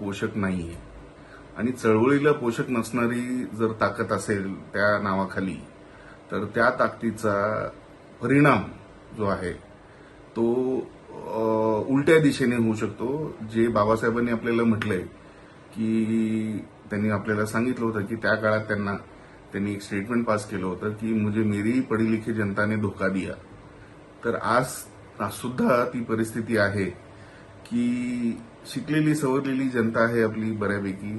पोषक पोषक नाहीये आणि चळवळीला पोषक नसणारी जर ताकद असेल त्या नावाखाली तर त्या ताकदीचा परिणाम जो आहे तो उलट्या दिशेने होऊ शकतो. जे बाबासाहेबांनी आपल्याला म्हटलंय की त्यांनी आपल्याला सांगितलं होतं की त्या काळात त्यांना त्यांनी एक स्टेटमेंट पास केलं होतं की मुझे मेरी पढी लिखी जनताने धोका दिया. तर आज सुद्धा ती परिस्थिती आहे. की शिकलेली सवरलेली जनता आहे आपली बऱ्यापैकी.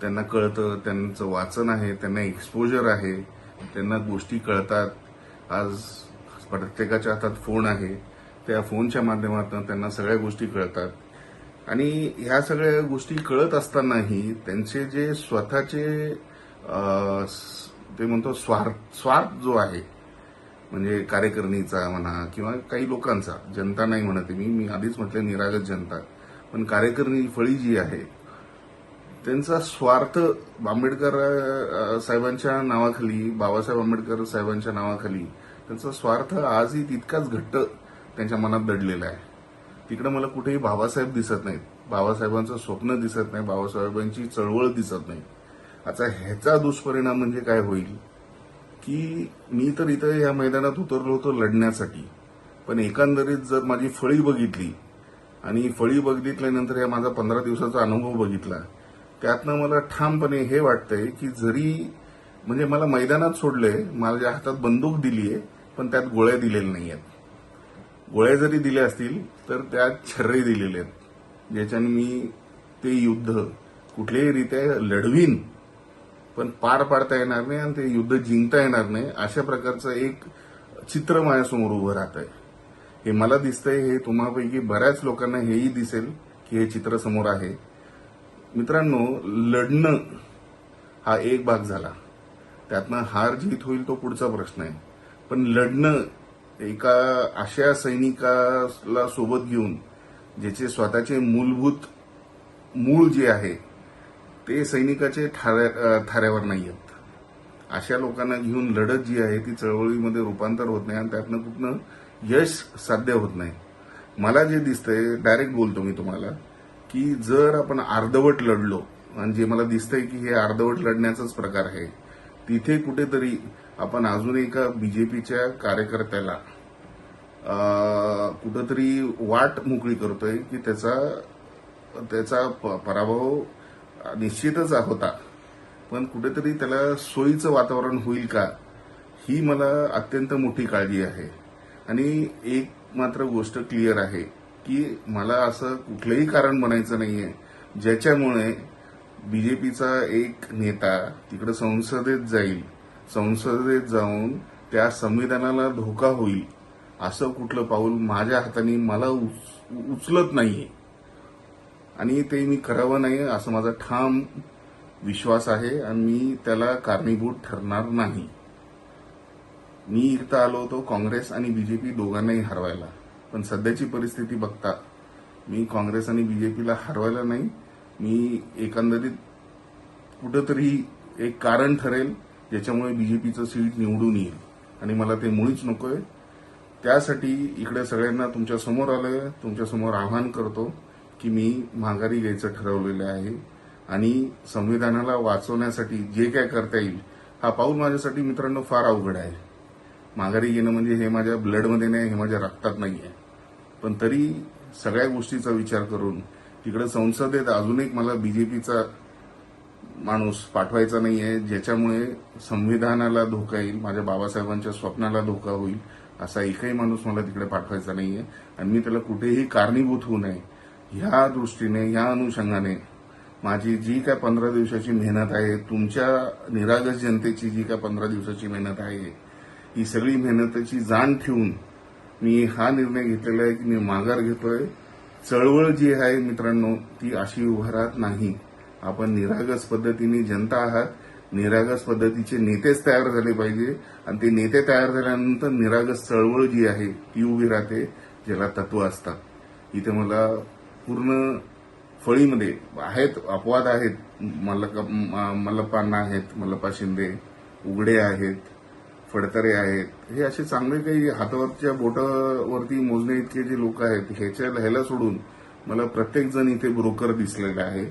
त्यांना कळतं त्यांचं वाचन आहे त्यांना एक्सपोजर आहे त्यांना गोष्टी कळतात. आज प्रत्येकाच्या हातात फोन आहे. त्या फोनच्या माध्यमातून त्यांना सगळ्या गोष्टी कळतात. आणि ह्या सगळ्या गोष्टी कळत असतानाही त्यांचे जे स्वतःचे ते म्हणतो स्वार्थ स्वार्थ जो आहे म्हणजे कार्यकारिणीचा म्हणा किंवा काही लोकांचा जनता नाही म्हणते मी मी आधीच म्हटलं निरागस जनता. पण कार्यकारिणी फळी जी आहे त्यांचा स्वार्थ आंबेडकर साहेबांच्या नावाखाली बाबासाहेब आंबेडकर साहेबांच्या नावाखाली त्यांचा स्वार्थ आजही तितकाच घट्ट त्यांच्या मनात दडलेला आहे. तिकडे मला कुठेही बाबासाहेब दिसत नाहीत. बाबासाहेबांचं स्वप्न दिसत नाही बाबासाहेबांची चळवळ दिसत नाही. आता ह्याचा दुष्परिणाम म्हणजे काय होईल? की मी तर इथं या मैदानात उतरलो होतो लढण्यासाठी. पण एकंदरीत जर माझी फळी बघितली आणि फळी बघितल्यानंतर या माझा पंधरा दिवसाचा अनुभव बघितला त्यातनं मला ठामपणे हे वाटतंय की जरी म्हणजे मला मैदानात सोडलंय माझ्या हातात बंदूक दिली आहे पण त्यात गोळ्या दिलेल्या नाही आहेत गोळ्या जरी दिल्या असतील तर त्यात छर्रे दिलेले आहेत ज्याच्याने मी ते युद्ध कुठल्याही रीत्या लढवीन पण पार पाडता येणार नाही आणि ते युद्ध जिंकता येणार नाही अशा प्रकारचं एक चित्र माझ्यासमोर उभं राहत आहे हे मला दिसतंय हे तुम्हापैकी बऱ्याच लोकांना हेही दिसेल की हे चित्र समोर आहे. मित्रांनो लढणं हा एक भाग झाला. त्यातनं हार जीत होईल तो पुढचा प्रश्न आहे. पण लढणं एका अशा सैनिकाला सोबत घेऊन ज्याचे स्वतःचे मूलभूत मूळ जे आहे ते सैनिकाचे ठाऱ्या- थाऱ्यावर नाही आहेत अशा लोकांना घेऊन लढत जी आहे ती चळवळीमध्ये रूपांतर होत नाही आणि त्यातनं कुठनं यश साध्य होत नाही. मला जे दिसतंय डायरेक्ट बोलतो मी तुम्हाला की जर आपण अर्धवट लढलो आणि जे मला दिसतंय की हे अर्धवट लढण्याचाच प्रकार आहे तिथे कुठेतरी आपण अजून एका बीजेपीच्या कार्यकर्त्याला कुठंतरी वाट मोकळी करतोय की त्याचा त्याचा प- पराभव निश्चितच होता. पण कुठेतरी त्याला सोयीचं वातावरण होईल का ही मला अत्यंत मोठी काळजी आहे. आणि एक मात्र गोष्ट क्लिअर आहे की मला असं कुठलंही कारण बनायचं नाहीये ज्याच्यामुळे बीजेपीचा एक नेता तिकडे संसदेत जाईल संसदेत जाऊन त्या संविधानाला धोका होईल असं कुठलं पाऊल माझ्या हाताने मला उच- उचलत नाहीये. आणि ते मी करावं नाही असं माझा ठाम विश्वास आहे आणि मी त्याला कारणीभूत ठरणार नाही. मी इथं आलो होतो काँग्रेस आणि बीजेपी दोघांनाही हरवायला. पण सध्याची परिस्थिती बघता मी काँग्रेस आणि बीजेपीला हरवायला नाही. मी एकंदरीत कुठंतरी एक कारण ठरेल ज्याच्यामुळे बीजेपीचं सीट निवडून येईल. आणि मला ते मुळीच नकोय. त्यासाठी इकडे सगळ्यांना तुमच्यासमोर आलोय तुमच्यासमोर आवाहन करतो. की मी माघारी घ्यायचं ठरवलेलं आहे आणि संविधानाला वाचवण्यासाठी जे काय करता येईल हा पाऊल माझ्यासाठी मित्रांनो फार अवघड आहे. माघारी घेणं म्हणजे हे माझ्या ब्लडमध्ये नाही हे माझ्या रक्तात नाही आहे पण तरी सगळ्या गोष्टीचा विचार करून तिकडे संसदेत अजून एक मला बीजेपीचा माणूस पाठवायचा नाही आहे ज्याच्यामुळे संविधानाला धोका येईल माझ्या बाबासाहेबांच्या स्वप्नाला धोका होईल असा एकही माणूस मला तिकडे पाठवायचा नाही आहे आणि मी त्याला कुठेही कारणीभूत होऊ नये ह्या दृष्टीने या अनुषंगाने माझी जी काय पंधरा दिवसाची मेहनत आहे तुमच्या निरागस जनतेची जी काय पंधरा दिवसाची मेहनत आहे ही सगळी मेहनतीची जाण ठेवून मी हा निर्णय घेतलेला आहे की मी माघार घेतोय. चळवळ जी आहे मित्रांनो ती अशी उभा राहत नाही. आपण निरागस पद्धतीने जनता आहात. निरागस पद्धतीचे नेतेच तयार झाले पाहिजे. आणि ते नेते तयार झाल्यानंतर निरागस चळवळ जी आहे ती उभी राहते ज्याला तत्व असतात. इथे मला पूर्ण फळीमध्ये आहेत अपवाद आहेत. मल्लक मल्लप्पांना आहेत मल्लप्पा शिंदे उघडे आहेत फडतरे आहेत. हे असे चांगले काही हातावरच्या बोटावरती मोजणे इतके जे लोक आहेत ह्याच्या ह्याला सोडून मला प्रत्येक जण इथे ब्रोकर दिसलेला आहे.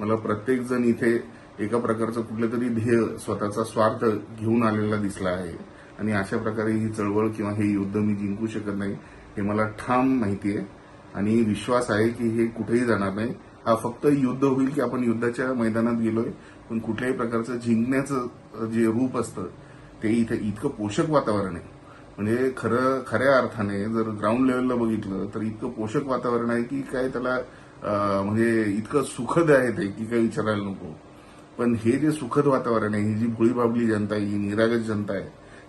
मला प्रत्येक जण इथे एका प्रकारचं कुठलं तरी ध्येय स्वतःचा स्वार्थ घेऊन आलेला दिसला आहे. आणि अशा प्रकारे ही चळवळ किंवा हे युद्ध मी जिंकू शकत नाही हे मला ठाम माहिती आहे. आणि विश्वास आहे की हे कुठेही जाणार नाही. हा फक्त युद्ध होईल की आपण युद्धाच्या मैदानात गेलोय. पण कुठल्याही प्रकारचं जिंकण्याचं जे रूप असतं ते इथे इतकं पोषक वातावरण आहे. म्हणजे खरं खऱ्या अर्थाने जर ग्राउंड लेवलला बघितलं तर इतकं पोषक वातावरण आहे की काय त्याला म्हणजे इतकं सुखद आहे ते की काही विचारायला नको. पण हे जे सुखद वातावरण आहे ही जी भुळीभाबली जनता आहे ही निरागस जनता आहे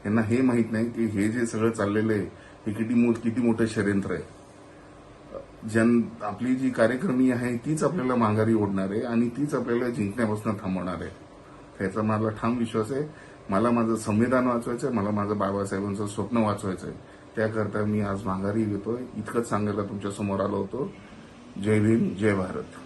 यांना हे माहीत नाही की हे जे सगळं चाललेलं आहे हे किती मो- किती मोठं षडयंत्र आहे. जन आपली जी कार्यक्रमी आहे तीच आपल्याला माघारी ओढणार आहे आणि तीच आपल्याला जिंकण्यापासून थांबवणार. आहे त्याचा मला ठाम विश्वास आहे. मला माझं संविधान वाचवायचं आहे मला माझं बाबासाहेबांचं स्वप्न वाचवायचं आहे त्याकरता मी आज माघारी घेतोय इतकंच सांगायला तुमच्यासमोर आलो होतो. जय भीम जय भारत.